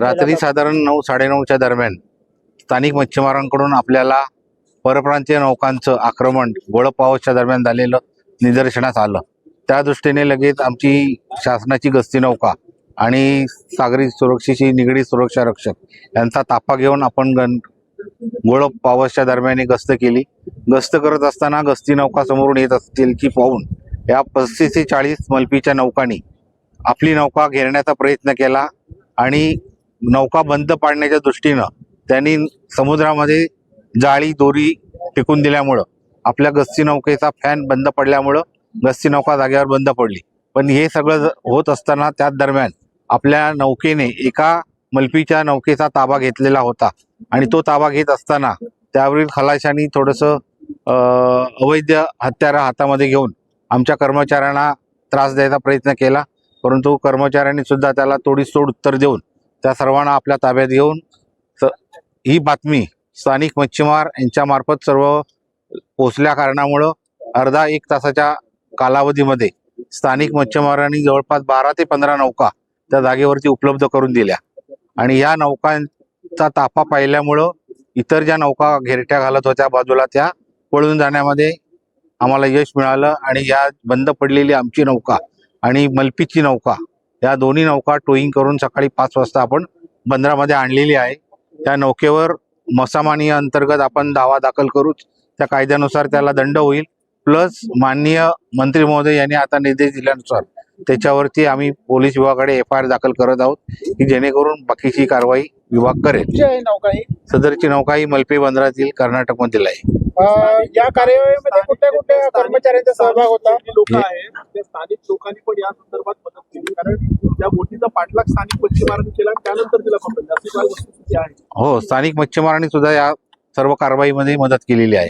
रात्री? साधारण नऊ साडेनऊच्या दरम्यान स्थानिक मच्छीमारांकडून आपल्याला परप्रांतीय नौकांचं आक्रमण गोळपावसच्या दरम्यान झालेलं निदर्शनास आलं. त्या दृष्टीने लगेच आमची शासनाची गस्ती नौका आणि सागरी सुरक्षेशी निगडीत सुरक्षा रक्षक यांचा ताफा घेऊन आपण गण गोळ पावसच्या दरम्यान गस्त केली. गस्त करत असताना गस्ती नौका समोरून येत असतील की पाहून या पस्तीस ते चाळीस मल्पीच्या नौकांनी आपली नौका घेरण्याचा प्रयत्न केला आणि नौका बंद पाडण्याच्या दृष्टीनं त्यांनी समुद्रामध्ये जाळी दोरी टिकून दिल्यामुळं आपल्या गस्ती नौकेचा फॅन बंद पडल्यामुळं गस्ती नौका जागेवर बंद पडली. पण हे सगळं ज- होत असताना त्याच दरम्यान आपल्या नौकेने एका मल्पीच्या नौकेचा ताबा घेतलेला होता आणि तो ताबा घेत असताना त्यावरील खलाशांनी थोडंसं अवैध हत्यारा हातामध्ये घेऊन आमच्या कर्मचाऱ्यांना त्रास द्यायचा प्रयत्न केला परंतु कर्मचाऱ्यांनी सुद्धा त्याला तोडीसतोड उत्तर देऊन त्या सर्वांना आपल्या ताब्यात घेऊन ही बातमी स्थानिक मच्छीमार यांच्यामार्फत सर्व पोचल्या कारणामुळं अर्धा एक तासाच्या कालावधीमध्ये स्थानिक मच्छीमारांनी जवळपास बारा ते पंधरा नौका त्या जागेवरती उपलब्ध करून दिल्या. आणि या नौकांचा ताफा पाहिल्यामुळं इतर ज्या नौका घेरट्या घालत होत्या बाजूला त्या पळून जाण्यामध्ये आम्हाला यश मिळालं आणि या बंद पडलेली आमची नौका आणि मल्पीची नौका या दोन्ही नौका टोईंग करून सकाळी पाच वाजता आपण बंदरामध्ये आणलेली आहे. त्या नौकेवर मसामानीय अंतर्गत आपण दावा दाखल करूच त्या कायद्यानुसार त्याला दंड होईल. प्लस माननीय मंत्री महोदय यांनी आता निर्देश दिल्यानुसार त्याच्यावरती आम्ही पोलीस विभागाकडे एफ आय आर दाखल करत आहोत की जेणेकरून बाकीची कारवाई विभाग करेल कुठची आहे नौका ही सदरची नौका ही मल्पे बंदरातील कर्नाटकमधील आहे. अ, या कार्यवाहीमध्ये कुठल्या कुठल्या कर्मचाऱ्यांचा सहभाग होता? लोक आहेत त्या स्थानिक लोकांनी पण या संदर्भात मदत केली. कारण त्या बोटीचा पाठलाग स्थानिक मच्छीमारांनी केला आणि त्यानंतर तिला पकडलं. अशी काय वस्तुस्थिती आहे. हो स्थानिक मच्छीमारांनी सुद्धा या सर्व कारवाईमध्ये मदत केलेली आहे.